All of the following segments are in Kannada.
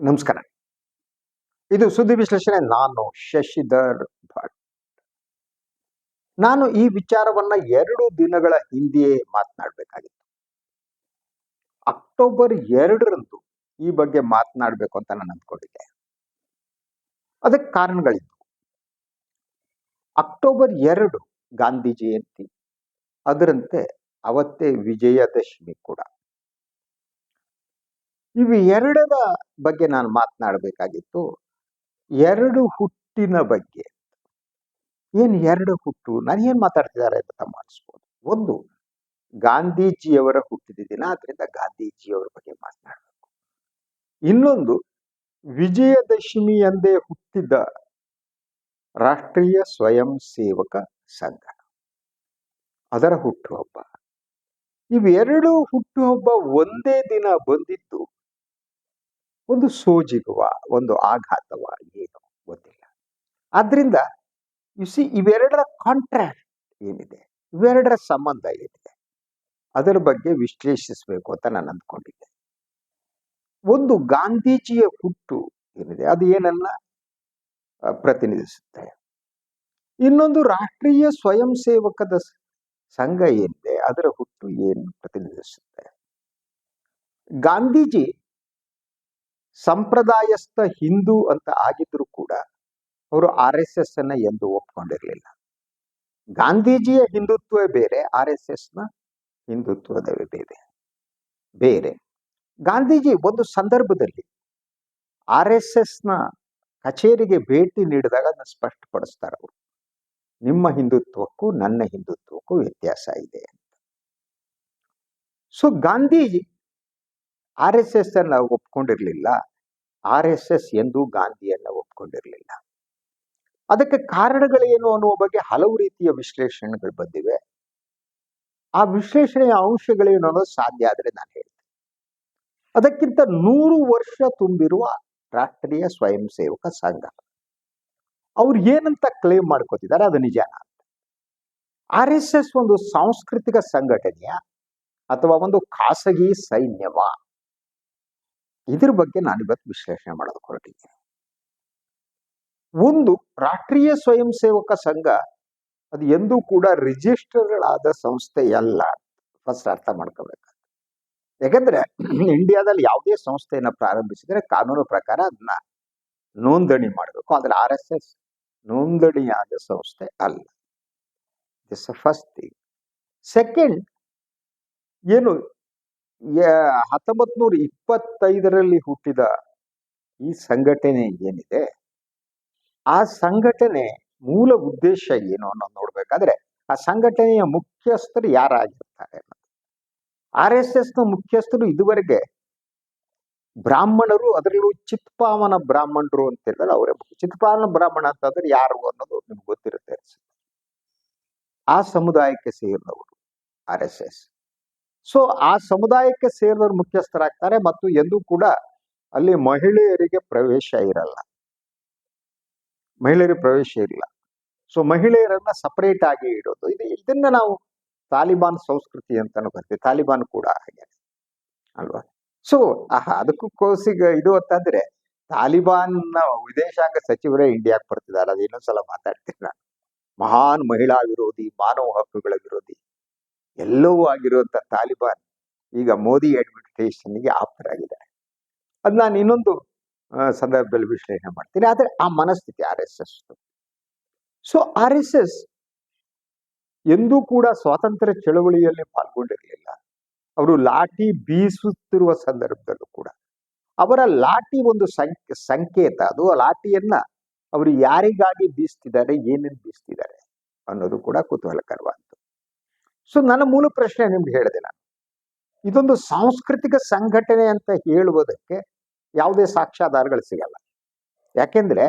ನಮಸ್ಕಾರ. ಇದು ಸುದ್ದಿ ವಿಶ್ಲೇಷಣೆ ನಾನು ಶಶಿಧರ್ ಭಟ್. ನಾನು ಈ ವಿಚಾರವನ್ನ ಎರಡು ದಿನಗಳ ಹಿಂದೆಯೇ ಮಾತನಾಡಬೇಕಾಗಿತ್ತು. ಅಕ್ಟೋಬರ್ ಎರಡರಂದು ಈ ಬಗ್ಗೆ ಮಾತನಾಡಬೇಕು ಅಂತ ನಾನು ಅಂದ್ಕೊಂಡಿದ್ದೆ. ಅದಕ್ಕೆ ಕಾರಣಗಳಿತ್ತು ಅಕ್ಟೋಬರ್ ಎರಡು ಗಾಂಧಿ ಜಯಂತಿ. ಅದರಂತೆ ಅವತ್ತೇ ವಿಜಯದಶಮಿ ಕೂಡ. ಇವು ಎರಡರ ಬಗ್ಗೆ ನಾನು ಮಾತನಾಡಬೇಕಾಗಿತ್ತು. ಎರಡು ಹುಟ್ಟಿನ ಬಗ್ಗೆ. ಏನು ಎರಡು ಹುಟ್ಟು? ನಾನು ಏನು ಮಾತಾಡ್ತಿದ್ದಾರೆ ಅಂತ ತಮ್ಮ ಅನಿಸ್ಬೋದು. ಒಂದು, ಗಾಂಧೀಜಿಯವರ ಹುಟ್ಟಿದ ದಿನ ಅದರಿಂದ ಗಾಂಧೀಜಿಯವರ ಬಗ್ಗೆ ಮಾತನಾಡಬೇಕು. ಇನ್ನೊಂದು, ವಿಜಯದಶಮಿ ಎಂದೇ ಹುಟ್ಟಿದ ರಾಷ್ಟ್ರೀಯ ಸ್ವಯಂ ಸೇವಕ ಸಂಘ. ಅದರ ಹುಟ್ಟುಹಬ್ಬ. ಇವೆರಡು ಹುಟ್ಟುಹಬ್ಬ ಒಂದೇ ದಿನ ಬಂದಿದ್ದು ಒಂದು ಸೋಜಿಗುವ ಒಂದು ಆಘಾತವ ಏನು ಗೊತ್ತಿಲ್ಲ. ಆದ್ರಿಂದ ಸಿ ಇವೆರಡರ ಕಾಂಟ್ರಾಕ್ಟ್ ಏನಿದೆ? ಇವೆರಡರ ಸಂಬಂಧ ಏನಿದೆ? ಅದರ ಬಗ್ಗೆ ವಿಶ್ಲೇಷಿಸಬೇಕು ಅಂತ ನಾನು ಅಂದ್ಕೊಂಡಿದ್ದೆ. ಒಂದು ಗಾಂಧೀಜಿಯ ಹುಟ್ಟು ಏನಿದೆ, ಅದು ಏನನ್ನ ಪ್ರತಿನಿಧಿಸುತ್ತೆ? ಇನ್ನೊಂದು ರಾಷ್ಟ್ರೀಯ ಸ್ವಯಂ ಸೇವಕದ ಸಂಘ ಏನಿದೆ, ಅದರ ಹುಟ್ಟು ಏನು ಪ್ರತಿನಿಧಿಸುತ್ತೆ? ಗಾಂಧೀಜಿ ಸಂಪ್ರದಾಯಸ್ಥ ಹಿಂದೂ ಅಂತ ಆಗಿದ್ರು ಕೂಡ ಅವರು ಆರ್ ಎಸ್ ಎಸ್ ಅನ್ನ ಎಂದು ಒಪ್ಕೊಂಡಿರ್ಲಿಲ್ಲ. ಗಾಂಧೀಜಿಯ ಹಿಂದುತ್ವವೇ ಬೇರೆ, ಆರ್ ಎಸ್ ಎಸ್ನ ಹಿಂದುತ್ವದವೇ ಬೇರೆ. ಬೇರೆ. ಗಾಂಧೀಜಿ ಒಂದು ಸಂದರ್ಭದಲ್ಲಿ ಆರ್ ಎಸ್ ಎಸ್ನ ಕಚೇರಿಗೆ ಭೇಟಿ ನೀಡಿದಾಗ ಅದನ್ನ ಸ್ಪಷ್ಟಪಡಿಸ್ತಾರೆ ಅವರು. ನಿಮ್ಮ ಹಿಂದುತ್ವಕ್ಕೂ ನನ್ನ ಹಿಂದುತ್ವಕ್ಕೂ ವ್ಯತ್ಯಾಸ ಇದೆ ಅಂತ. So Gandhiji R S S ಅನ್ನ ಒಪ್ಕೊಂಡಿರಲಿಲ್ಲ. ಆರ್ ಎಸ್ ಎಸ್ ಎಂದು ಗಾಂಧಿಯನ್ನ ಒಪ್ಕೊಂಡಿರಲಿಲ್ಲ. ಅದಕ್ಕೆ ಕಾರಣಗಳೇನು ಅನ್ನುವ ಬಗ್ಗೆ ಹಲವು ರೀತಿಯ ವಿಶ್ಲೇಷಣೆಗಳು ಬಂದಿವೆ. ಆ ವಿಶ್ಲೇಷಣೆಯ ಅಂಶಗಳೇನು ಅನ್ನೋದು ಸಾಧ್ಯ ಆದರೆ ನಾನು ಹೇಳ್ತೇನೆ. ಅದಕ್ಕಿಂತ ನೂರು ವರ್ಷ ತುಂಬಿರುವ ರಾಷ್ಟ್ರೀಯ ಸ್ವಯಂ ಸೇವಕ ಸಂಘ. ಅವ್ರು ಏನಂತ ಕ್ಲೇಮ್ ಮಾಡ್ಕೋತಿದ್ದಾರೆ ಅದು ನಿಜಾನ ಆರ್ ಎಸ್ ಎಸ್ ಒಂದು ಸಾಂಸ್ಕೃತಿಕ ಸಂಘಟನೆಯ ಅಥವಾ ಒಂದು ಖಾಸಗಿ ಸೈನ್ಯವ ಇದ್ರ ಬಗ್ಗೆ ನಾನು ಇವತ್ತು ವಿಶ್ಲೇಷಣೆ ಮಾಡೋದಕ್ಕೆ ಹೊರಟಿದ್ದೀನಿ ಒಂದು ರಾಷ್ಟ್ರೀಯ ಸ್ವಯಂ ಸೇವಕ ಸಂಘ ಅದು ಎಂದೂ ಕೂಡ ರಿಜಿಸ್ಟರ್ಡ್ ಸಂಸ್ಥೆ ಅಲ್ಲ ಫಸ್ಟ್ ಅರ್ಥ ಮಾಡ್ಕೋಬೇಕು. ಯಾಕಂದ್ರೆ ಇಂಡಿಯಾದಲ್ಲಿ ಯಾವುದೇ ಸಂಸ್ಥೆಯನ್ನ ಪ್ರಾರಂಭಿಸಿದ್ರೆ ಕಾನೂನು ಪ್ರಕಾರ ಅದನ್ನ ನೋಂದಣಿ ಮಾಡಬೇಕು. ಆದ್ರೆ ಆರ್ ಎಸ್ ಎಸ್ ನೋಂದಣಿಯಾದ ಸಂಸ್ಥೆ ಅಲ್ಲ. ದಿಸ್ ಫಸ್ಟ್ ಥಿಂಗ್ ಸೆಕೆಂಡ್ ಏನು ಹತ್ತೊಂಬತ್ ನೂರ ಇಪ್ಪತ್ತೈದರಲ್ಲಿ ಹುಟ್ಟಿದ ಈ ಸಂಘಟನೆ ಏನಿದೆ? ಆ ಸಂಘಟನೆ ಮೂಲ ಉದ್ದೇಶ ಏನು ಅನ್ನೋದು ನೋಡ್ಬೇಕಾದ್ರೆ ಆ ಸಂಘಟನೆಯ ಮುಖ್ಯಸ್ಥರು ಯಾರಾಗಿರ್ತಾರೆ ಆರ್ ಎಸ್ನ ಮುಖ್ಯಸ್ಥರು ಇದುವರೆಗೆ ಬ್ರಾಹ್ಮಣರು, ಅದರಲ್ಲೂ ಚಿತ್ಪಾವನ ಬ್ರಾಹ್ಮಣರು ಅಂತ ಹೇಳಿದ್ರೆ ಅವರೇ. ಚಿತ್ಪಾವನ ಬ್ರಾಹ್ಮಣ ಅಂತಂದ್ರೆ ಯಾರು ಅನ್ನೋದು ನಿಮ್ಗೆ ಗೊತ್ತಿರುತ್ತೆ ಆ ಸಮುದಾಯಕ್ಕೆ ಸೇರಿದವರು ಆರ್ ಎಸ್ ಎಸ್. ಸೊ ಆ ಸಮುದಾಯಕ್ಕೆ ಸೇರಿದವರು ಮುಖ್ಯಸ್ಥರಾಗ್ತಾರೆ ಮತ್ತು ಎಂದೂ ಕೂಡ ಅಲ್ಲಿ ಮಹಿಳೆಯರಿಗೆ ಪ್ರವೇಶ ಇರಲ್ಲ. ಮಹಿಳೆಯರಿಗೆ ಪ್ರವೇಶ ಇರಲ್ಲ. ಸೊ ಮಹಿಳೆಯರನ್ನ ಸಪರೇಟ್ ಆಗಿ ಇಡೋದು. ಇದು ಇದನ್ನ ನಾವು ತಾಲಿಬಾನ್ ಸಂಸ್ಕೃತಿ ಅಂತಾನು ಕರಿತೀವಿ. ತಾಲಿಬಾನ್ ಕೂಡ ಹಾಗೆ. ಅಲ್ವಾ? ಸೊ ಆಹಾ ಅದಕ್ಕೂ ಕೋಸಿಗ ಇದು ಅಂತಂದ್ರೆ ತಾಲಿಬಾನ್ ವಿದೇಶಾಂಗ ಸಚಿವರೇ ಇಂಡಿಯಾಕ್ಕೆ ಬರ್ತಿದ್ದಾರೆ. ಅದು ಇನ್ನೊಂದ್ಸಲ ಮಾತಾಡ್ತೀನಿ ನಾನು ಮಹಾನ್ ಮಹಿಳಾ ವಿರೋಧಿ, ಮಾನವ ಹಕ್ಕುಗಳ ವಿರೋಧಿ. ಎಲ್ಲವೂ ಆಗಿರುವಂತ ತಾಲಿಬಾನ್ ಈಗ ಮೋದಿ ಅಡ್ಮಿನಿಸ್ಟ್ರೇಷನ್ಗೆ ಆಪ್ತರಾಗಿದ್ದಾರೆ. ಅದು ನಾನು ಇನ್ನೊಂದು ಸಂದರ್ಭದಲ್ಲಿ ವಿಶ್ಲೇಷಣೆ ಮಾಡ್ತೀನಿ. ಆದ್ರೆ ಆ ಮನಸ್ಥಿತಿ R S S so R S S ಎಂದೂ ಕೂಡ ಸ್ವಾತಂತ್ರ್ಯ ಚಳವಳಿಯಲ್ಲಿ ಪಾಲ್ಗೊಂಡಿರಲಿಲ್ಲ. ಅವರು ಲಾಠಿ ಬೀಸುತ್ತಿರುವ ಸಂದರ್ಭದಲ್ಲೂ ಕೂಡ. ಅವರ ಲಾಠಿ ಒಂದು ಸಂಕ್, ಸಂಕೇತ ಅದು. ಲಾಠಿಯನ್ನ ಅವರು ಯಾರಿಗಾಗಿ ಬೀಸ್ತಿದ್ದಾರೆ, ಏನೇನು ಬೀಸ್ತಿದ್ದಾರೆ ಅನ್ನೋದು ಕೂಡ ಕುತೂಹಲಕರವಾದ್ದು. ಸೊ ನನ್ನ ಮೂಲ ಪ್ರಶ್ನೆ ನಿಮ್ಗೆ ಹೇಳಿದೆ ನಾನು. ಇದೊಂದು ಸಾಂಸ್ಕೃತಿಕ ಸಂಘಟನೆ ಅಂತ ಹೇಳುವುದಕ್ಕೆ ಯಾವುದೇ ಸಾಕ್ಷ್ಯಾಧಾರಗಳು ಸಿಗಲ್ಲ. ಯಾಕೆಂದ್ರೆ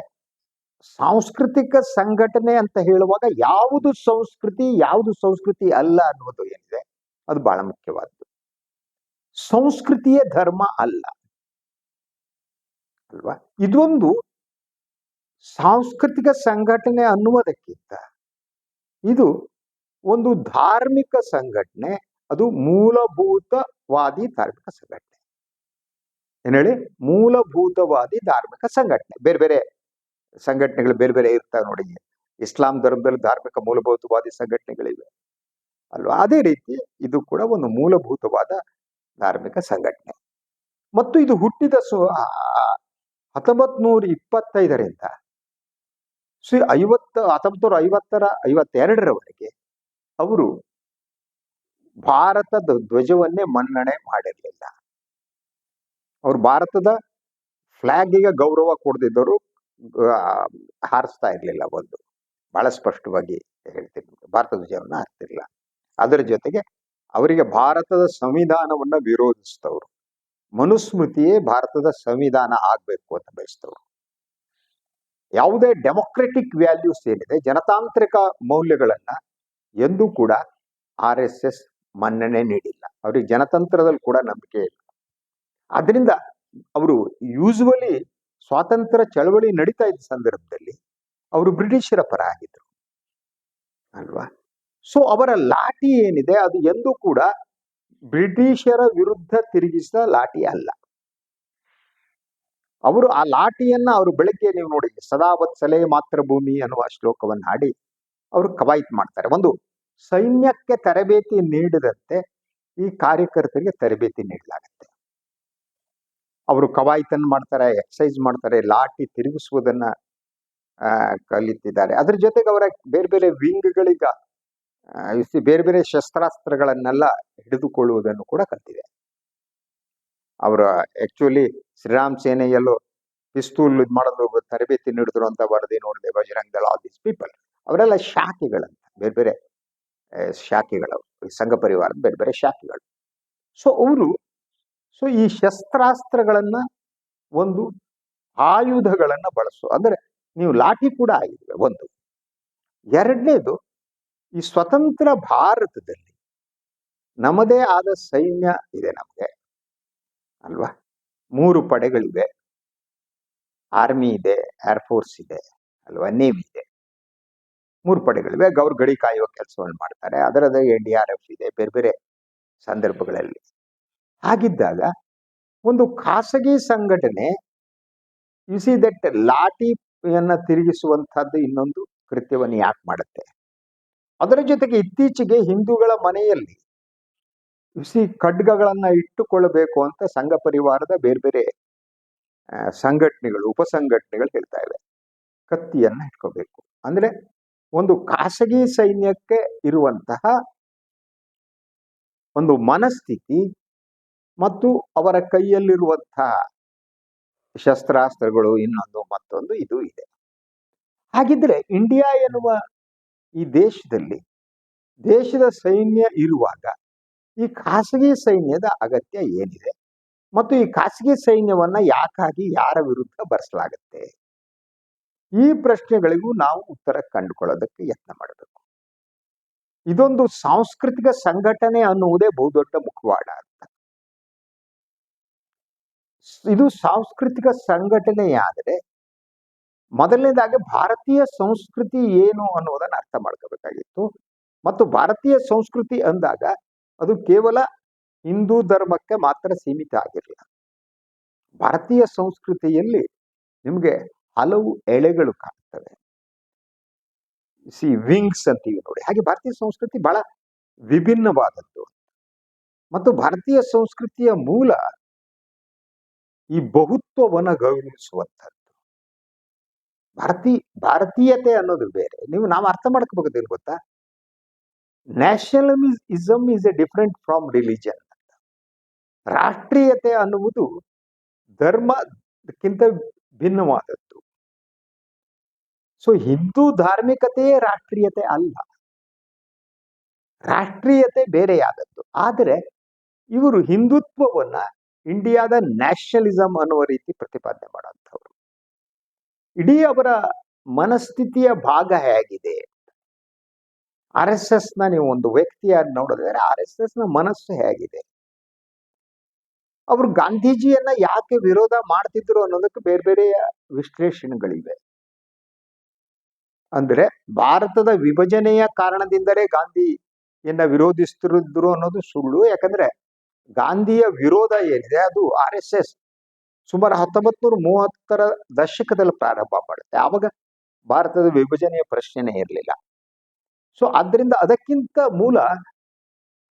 ಸಾಂಸ್ಕೃತಿಕ ಸಂಘಟನೆ ಅಂತ ಹೇಳುವಾಗ ಯಾವುದು ಸಂಸ್ಕೃತಿ ಯಾವುದು ಸಂಸ್ಕೃತಿ ಅಲ್ಲ ಅನ್ನೋದು ಏನಿದೆ, ಅದು ಬಹಳ ಮುಖ್ಯವಾದದ್ದು ಸಂಸ್ಕೃತಿಯೇ ಧರ್ಮ ಅಲ್ಲ. ಅಲ್ವಾ? ಇದೊಂದು ಸಾಂಸ್ಕೃತಿಕ ಸಂಘಟನೆ ಅನ್ನುವುದಕ್ಕಿಂತ ಇದು ಒಂದು ಧಾರ್ಮಿಕ ಸಂಘಟನೆ, ಅದು ಮೂಲಭೂತವಾದಿ ಧಾರ್ಮಿಕ ಸಂಘಟನೆ. ಏನ್ ಹೇಳಿ? ಮೂಲಭೂತವಾದಿ ಧಾರ್ಮಿಕ ಸಂಘಟನೆ. ಬೇರೆ ಬೇರೆ ಸಂಘಟನೆಗಳು ಬೇರೆ ಬೇರೆ ಇರ್ತಾವೆ ನೋಡಿ. ಇಸ್ಲಾಂ ಧರ್ಮದಲ್ಲಿ ಧಾರ್ಮಿಕ ಮೂಲಭೂತವಾದಿ ಸಂಘಟನೆಗಳಿವೆ. ಅಲ್ವಾ? ಅದೇ ರೀತಿ ಇದು ಕೂಡ ಒಂದು ಮೂಲಭೂತವಾದ ಧಾರ್ಮಿಕ ಸಂಘಟನೆ. ಮತ್ತು ಇದು ಹುಟ್ಟಿದ ಸು ಹತ್ತೊಂಬತ್ ನೂರ ಇಪ್ಪತ್ತೈದರಿಂದ ಶ್ರೀ ಐವತ್ತು ಹತ್ತೊಂಬತ್ತು ನೂರ ಐವತ್ತರ ಐವತ್ತೆರಡರವರೆಗೆ ಅವರು ಭಾರತದ ಧ್ವಜವನ್ನೇ ಮನ್ನಣೆ ಮಾಡಿರಲಿಲ್ಲ. ಅವರು ಭಾರತದ ಫ್ಲಾಗಿಗೆ ಗೌರವ ಕೊಡದಿದ್ದವರು ಹಾರಿಸ್ತಾ ಇರಲಿಲ್ಲ ಒಂದು. ಬಹಳ ಸ್ಪಷ್ಟವಾಗಿ ಹೇಳ್ತೀನಿ. ಭಾರತ ಧ್ವಜವನ್ನು ಹಾರ್ತಿರ್ಲಿಲ್ಲ ಅದರ ಜೊತೆಗೆ ಅವರಿಗೆ ಭಾರತದ ಸಂವಿಧಾನವನ್ನ ವಿರೋಧಿಸಿದವರು ಮನುಸ್ಮೃತಿಯೇ ಭಾರತದ ಸಂವಿಧಾನ ಆಗ್ಬೇಕು ಅಂತ ಬಯಸ್ತವ್ರು. ಯಾವುದೇ ಡೆಮೊಕ್ರೆಟಿಕ್ ವ್ಯಾಲ್ಯೂಸ್ ಏನಿದೆ, ಜನತಾಂತ್ರಿಕ ಮೌಲ್ಯಗಳನ್ನ ಎಂದೂ ಕೂಡ ಆರ್ ಎಸ್ ಎಸ್ ಮನ್ನಣೆ ನೀಡಿಲ್ಲ. ಅವರಿಗೆ ಜನತಂತ್ರದಲ್ಲಿ ಕೂಡ ನಂಬಿಕೆ ಇಲ್ಲ. ಅದರಿಂದ ಅವರು ಯೂಸುವಲಿ ಸ್ವಾತಂತ್ರ್ಯ ಚಳವಳಿ ನಡೀತಾ ಇದ್ದ ಸಂದರ್ಭದಲ್ಲಿ ಅವರು ಬ್ರಿಟಿಷರ ಪರ ಆಗಿದ್ರು. ಅಲ್ವಾ? ಸೊ ಅವರ ಲಾಠಿ ಏನಿದೆ ಅದು ಎಂದೂ ಕೂಡ ಬ್ರಿಟಿಷರ ವಿರುದ್ಧ ತಿರುಗಿಸಿದ ಲಾಠಿ ಅಲ್ಲ. ಅವರು ಆ ಲಾಠಿಯನ್ನ ಅವರು ಬೆಳಗ್ಗೆ ನೀವು ನೋಡಿ ಸದಾವತ್ಸಲೆ ಮಾತೃಭೂಮಿ ಅನ್ನುವ ಶ್ಲೋಕವನ್ನು ಹಾಡಿ ಅವರು ಕವಾಯಿತ್ ಮಾಡ್ತಾರೆ. ಒಂದು ಸೈನ್ಯಕ್ಕೆ ತರಬೇತಿ ನೀಡಿದಂತೆ ಈ ಕಾರ್ಯಕರ್ತರಿಗೆ ತರಬೇತಿ ನೀಡಲಾಗುತ್ತೆ. ಅವರು ಕವಾಯತನ್ನು ಮಾಡ್ತಾರೆ ಎಕ್ಸಸೈಸ್ ಮಾಡ್ತಾರೆ, ಲಾಠಿ ತಿರುಗಿಸುವುದನ್ನ ಕಲಿತಿದ್ದಾರೆ. ಅದ್ರ ಜೊತೆಗೆ ಅವರ ಬೇರೆ ಬೇರೆ ವಿಂಗ್ಗಳಿಗ ಬೇರೆ ಬೇರೆ ಶಸ್ತ್ರಾಸ್ತ್ರಗಳನ್ನೆಲ್ಲ ಹಿಡಿದುಕೊಳ್ಳುವುದನ್ನು ಕೂಡ ಕಲ್ತಿದೆ ಅವರ ಆಕ್ಚುಲಿ ಶ್ರೀರಾಮ್ ಸೇನೆಯಲ್ಲೂ ಪಿಸ್ತೂಲ್ ಇದು ಮಾಡೋದು, ತರಬೇತಿ ನೀಡಿದ್ರು ಅಂತ ವರದಿ ನೋಡಿದೆ ಬಜರಂಗ್ ದಳ ಆಲ್ ದೀಸ್ ಪೀಪಲ್ ಅವರೆಲ್ಲ ಶಾಖೆಗಳಂತ. ಬೇರೆ ಬೇರೆ ಶಾಖೆಗಳು ಸಂಘ ಪರಿವಾರದ ಬೇರೆ ಬೇರೆ ಶಾಖೆಗಳು. ಸೊ, ಅವರು, ಸೊ, ಈ ಶಸ್ತ್ರಾಸ್ತ್ರಗಳನ್ನ ಒಂದು ಆಯುಧಗಳನ್ನ ಬಳಸು, ಅಂದ್ರೆ ನೀವು ಲಾಠಿ ಕೂಡ ಆಗಿದೆ ಒಂದು. ಎರಡನೇದು, ಈ ಸ್ವತಂತ್ರ ಭಾರತದಲ್ಲಿ ನಮ್ಮದೇ ಆದ ಸೈನ್ಯ ಇದೆ ನಮಗೆ, ಅಲ್ವಾ? ಮೂರು ಪಡೆಗಳಿವೆ. ಆರ್ಮಿ ಇದೆ ಏರ್ಫೋರ್ಸ್ ಇದೆ, ಅಲ್ವಾ? ನೇವಿ ಇದೆ. ಮೂರು ಪಡೆಗಳಿವೆ. ಅವ್ರು ಗಡಿ ಕಾಯುವ ಕೆಲಸವನ್ನು ಮಾಡ್ತಾರೆ. ಅದರದೇ ಎನ್ ಡಿ ಆರ್ ಎಫ್ ಇದೆ, ಬೇರೆ ಬೇರೆ ಸಂದರ್ಭಗಳಲ್ಲಿ. ಹಾಗಿದ್ದಾಗ ಒಂದು ಖಾಸಗಿ ಸಂಘಟನೆ ಯು ಸಿ ದಟ್ ಲಾಠಿಯನ್ನು ತಿರುಗಿಸುವಂಥದ್ದು ಇನ್ನೊಂದು ಕೃತ್ಯವನ್ನು ಯಾಕೆ ಮಾಡುತ್ತೆ? ಅದರ ಜೊತೆಗೆ ಇತ್ತೀಚೆಗೆ ಹಿಂದೂಗಳ ಮನೆಯಲ್ಲಿ ಸಿ ಖಡ್ಗಗಳನ್ನ ಇಟ್ಟುಕೊಳ್ಳಬೇಕು ಅಂತ ಸಂಘ ಪರಿವಾರದ ಬೇರೆ ಬೇರೆ ಸಂಘಟನೆಗಳು, ಉಪಸಂಘಟನೆಗಳು ಹೇಳ್ತಾ ಇವೆ. ಕತ್ತಿಯನ್ನು ಇಟ್ಕೋಬೇಕು. ಅಂದ್ರೆ ಒಂದು ಖಾಸಗಿ ಸೈನ್ಯಕ್ಕೆ ಇರುವಂತಹ ಒಂದು ಮನಸ್ಥಿತಿ ಮತ್ತು ಅವರ ಕೈಯಲ್ಲಿರುವಂತಹ ಶಸ್ತ್ರಾಸ್ತ್ರಗಳು ಇನ್ನೊಂದು ಮತ್ತೊಂದು ಇದು ಇದೆ. ಹಾಗಿದ್ರೆ ಇಂಡಿಯಾ ಎನ್ನುವ ಈ ದೇಶದಲ್ಲಿ ದೇಶದ ಸೈನ್ಯ ಇರುವಾಗ ಈ ಖಾಸಗಿ ಸೈನ್ಯದ ಅಗತ್ಯ ಏನಿದೆ ಮತ್ತು ಈ ಖಾಸಗಿ ಸೈನ್ಯವನ್ನ ಯಾಕಾಗಿ ಯಾರ ವಿರುದ್ಧ ಬರೆಸಲಾಗುತ್ತೆ? ಈ ಪ್ರಶ್ನೆಗಳಿಗೂ ನಾವು ಉತ್ತರ ಕಂಡುಕೊಳ್ಳೋದಕ್ಕೆ ಯತ್ನ ಮಾಡಬೇಕು. ಇದೊಂದು ಸಾಂಸ್ಕೃತಿಕ ಸಂಘಟನೆ ಅನ್ನುವುದೇ ಬಹುದೊಡ್ಡ ಮುಖವಾಡ ಅಂತ. ಇದು ಸಾಂಸ್ಕೃತಿಕ ಸಂಘಟನೆಯಾದರೆ ಮೊದಲನೇದಾಗಿ ಭಾರತೀಯ ಸಂಸ್ಕೃತಿ ಏನು ಅನ್ನುವುದನ್ನು ಅರ್ಥ ಮಾಡ್ಕೋಬೇಕಾಗಿತ್ತು. ಮತ್ತು ಭಾರತೀಯ ಸಂಸ್ಕೃತಿ ಅಂದಾಗ ಅದು ಕೇವಲ ಹಿಂದೂ ಧರ್ಮಕ್ಕೆ ಮಾತ್ರ ಸೀಮಿತ ಆಗಿರಲಿಲ್ಲ ಭಾರತೀಯ ಸಂಸ್ಕೃತಿಯಲ್ಲಿ ನಿಮಗೆ ಹಲವು ಎಳೆಗಳು ಕಾಣ್ತವೆ ಸಿ, ವಿಂಗ್ಸ್ ಅಂತೀವಿ ನೋಡಿ. ಹಾಗೆ ಭಾರತೀಯ ಸಂಸ್ಕೃತಿ ಬಹಳ ವಿಭಿನ್ನವಾದದ್ದು. ಮತ್ತು ಭಾರತೀಯ ಸಂಸ್ಕೃತಿಯ ಮೂಲ ಈ ಬಹುತ್ವವನ್ನು ಗೌರವಿಸುವಂಥದ್ದು. ಭಾರತೀ, ಭಾರತೀಯತೆ ಅನ್ನೋದು ಬೇರೆ. ನೀವು ನಾವು ಅರ್ಥ ಮಾಡ್ಕೋಬೇಕದೇನು ಗೊತ್ತಾ? Nationalism is a different from religion. ರಾಷ್ಟ್ರೀಯತೆ ಅನ್ನುವುದು ಧರ್ಮಕ್ಕಿಂತ ಭಿನ್ನವಾದದ್ದು. ಸೊ ಹಿಂದೂ ಧಾರ್ಮಿಕತೆಯೇ ರಾಷ್ಟ್ರೀಯತೆ ಅಲ್ಲ ರಾಷ್ಟ್ರೀಯತೆ ಬೇರೆಯಾದದ್ದು ಆದರೆ ಇವರು ಹಿಂದುತ್ವವನ್ನ ಇಂಡಿಯಾದ ನ್ಯಾಷನಲಿಸಂ ಅನ್ನುವ ರೀತಿ ಪ್ರತಿಪಾದನೆ ಮಾಡುವಂಥವ್ರು ಇಡೀ ಅವರ ಮನಸ್ಥಿತಿಯ ಭಾಗ ಹೇಗಿದೆ ಆರ್ ಎಸ್ ಎಸ್ನ ನೀವು ಒಂದು ವ್ಯಕ್ತಿಯಾಗಿ ನೋಡಿದ್ರೆ ಆರ್ ಎಸ್ ಎಸ್ನ ಮನಸ್ಸು ಹೇಗಿದೆ ಅವರು ಗಾಂಧೀಜಿಯನ್ನ ಯಾಕೆ ವಿರೋಧ ಮಾಡ್ತಿದ್ರು ಅನ್ನೋದಕ್ಕೆ ಬೇರೆ ಬೇರೆ ವಿಶ್ಲೇಷಣೆಗಳಿವೆ ಅಂದ್ರೆ ಭಾರತದ ವಿಭಜನೆಯ ಕಾರಣದಿಂದಲೇ ಗಾಂಧಿಯನ್ನ ವಿರೋಧಿಸ್ತಿರಿದ್ರು ಅನ್ನೋದು ಸುಳ್ಳು. ಯಾಕಂದ್ರೆ ಗಾಂಧಿಯ ವಿರೋಧ ಏನಿದೆ? ಅದು ಆರ್ ಎಸ್ ಎಸ್. ಸುಮಾರು ಹತ್ತೊಂಬತ್ ನೂರ ಮೂವತ್ತರ ದಶಕದಲ್ಲಿ ಪ್ರಾರಂಭ ಮಾಡುತ್ತೆ. ಆವಾಗ ಭಾರತದ ವಿಭಜನೆಯ ಪ್ರಶ್ನೆನೇ ಇರಲಿಲ್ಲ. ಸೊ ಅದರಿಂದ ಅದಕ್ಕಿಂತ ಮೂಲ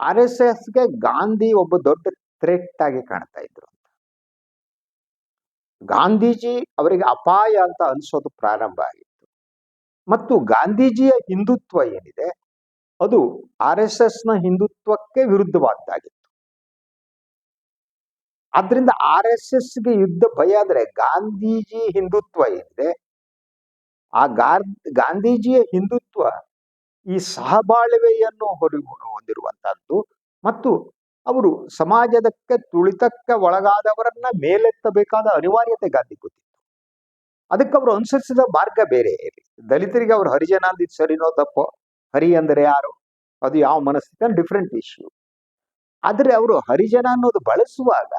ಆರ್ ಎಸ್ ಎಸ್ಗೆ ಗಾಂಧಿ ಒಬ್ಬ ದೊಡ್ಡ ಥ್ರೆಟ್ ಆಗಿ ಕಾಣ್ತಾ ಇದ್ರು ಅಂತ. ಗಾಂಧೀಜಿ ಅವರಿಗೆ ಅಪಾಯ ಅಂತ ಅನಿಸೋದು ಪ್ರಾರಂಭ ಆಗಿತ್ತು ಮತ್ತು ಗಾಂಧೀಜಿಯ ಹಿಂದುತ್ವ ಏನಿದೆ, ಅದು ಆರ್ ಎಸ್ ಎಸ್ನ ಹಿಂದುತ್ವಕ್ಕೆ ವಿರುದ್ಧವಾದ್ದಾಗಿತ್ತು. ಆದ್ರಿಂದ ಆರ್ ಎಸ್ ಎಸ್ಗೆ ಯುದ್ಧ ಭಯ ಆದ್ರೆ ಗಾಂಧೀಜಿ ಹಿಂದುತ್ವ ಏನಿದೆ, ಆ ಗಾಂಧೀಜಿಯ ಹಿಂದುತ್ವ ಈ ಸಹಬಾಳ್ವೆಯನ್ನು ಹೊರ ಹೊಂದಿರುವಂತಹದ್ದು ಮತ್ತು ಅವರು ಸಮಾಜದಕ್ಕೆ ತುಳಿತಕ್ಕೆ ಒಳಗಾದವರನ್ನ ಮೇಲೆತ್ತಬೇಕಾದ ಅನಿವಾರ್ಯತೆ ಗಾಂಧಿ ಅದಕ್ಕೆ ಅವರು ಅನುಸರಿಸಿದ ಮಾರ್ಗ ಬೇರೆ. ದಲಿತರಿಗೆ ಅವರು ಹರಿಜನ ಅಂದಿದ್ದು ಸರಿನೋ ತಪ್ಪೋ? ಹರಿ ಅಂದರೆ ಯಾರು? ಅದು ಯಾವ ಮನಸ್ಥಿತಿ? ಡಿಫ್ರೆಂಟ್ ಇಶ್ಯೂ ಆದರೆ ಅವರು ಹರಿಜನ ಅನ್ನೋದು ಬಳಸುವಾಗ